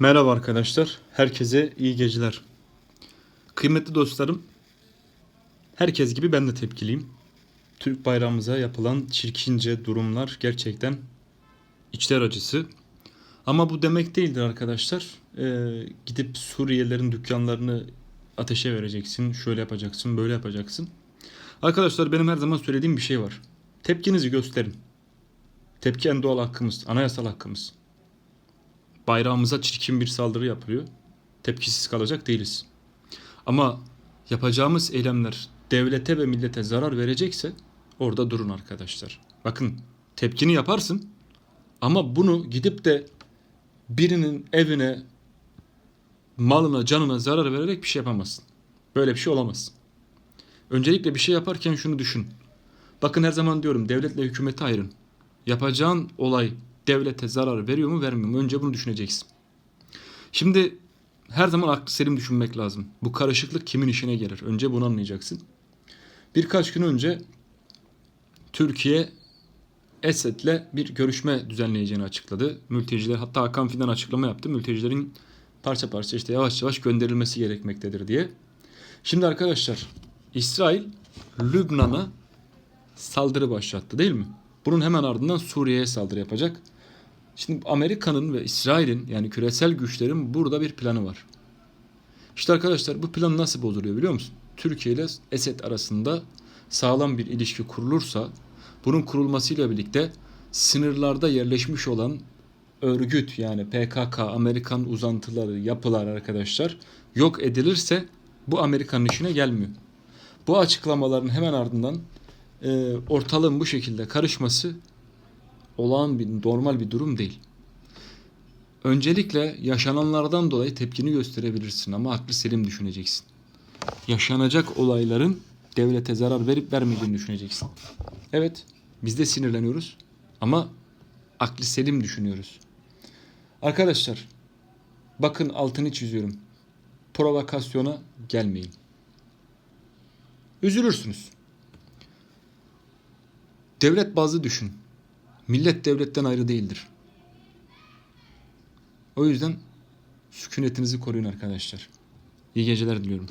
Merhaba arkadaşlar. Herkese iyi geceler. Kıymetli dostlarım, herkes gibi ben de tepkiliyim. Türk bayrağımıza yapılan çirkince durumlar gerçekten içler acısı. Ama bu demek değildir arkadaşlar. Ee, gidip Suriyelilerin dükkanlarını ateşe vereceksin, şöyle yapacaksın, böyle yapacaksın. Arkadaşlar benim her zaman söylediğim bir şey var. Tepkinizi gösterin. Tepki en doğal hakkımız, anayasal hakkımız bayrağımıza çirkin bir saldırı yapılıyor. Tepkisiz kalacak değiliz. Ama yapacağımız eylemler devlete ve millete zarar verecekse orada durun arkadaşlar. Bakın tepkini yaparsın ama bunu gidip de birinin evine, malına, canına zarar vererek bir şey yapamazsın. Böyle bir şey olamaz. Öncelikle bir şey yaparken şunu düşün. Bakın her zaman diyorum devletle hükümeti ayırın. Yapacağın olay devlete zarar veriyor mu vermiyor mu? Önce bunu düşüneceksin. Şimdi her zaman aklı selim düşünmek lazım. Bu karışıklık kimin işine gelir? Önce bunu anlayacaksın. Birkaç gün önce Türkiye Esed'le bir görüşme düzenleyeceğini açıkladı. Mülteciler hatta Hakan Fidan açıklama yaptı. Mültecilerin parça parça işte yavaş yavaş gönderilmesi gerekmektedir diye. Şimdi arkadaşlar İsrail Lübnan'a saldırı başlattı değil mi? Bunun hemen ardından Suriye'ye saldırı yapacak. Şimdi Amerika'nın ve İsrail'in yani küresel güçlerin burada bir planı var. İşte arkadaşlar bu plan nasıl bozuluyor biliyor musun? Türkiye ile Esed arasında sağlam bir ilişki kurulursa bunun kurulmasıyla birlikte sınırlarda yerleşmiş olan örgüt yani PKK, Amerikan uzantıları, yapılar arkadaşlar yok edilirse bu Amerika'nın işine gelmiyor. Bu açıklamaların hemen ardından e, ortalığın bu şekilde karışması olağan bir normal bir durum değil. Öncelikle yaşananlardan dolayı tepkini gösterebilirsin ama aklı selim düşüneceksin. Yaşanacak olayların devlete zarar verip vermediğini düşüneceksin. Evet, biz de sinirleniyoruz ama aklı selim düşünüyoruz. Arkadaşlar, bakın altını çiziyorum. Provokasyona gelmeyin. Üzülürsünüz. Devlet bazlı düşün. Millet devletten ayrı değildir. O yüzden sükunetinizi koruyun arkadaşlar. İyi geceler diliyorum.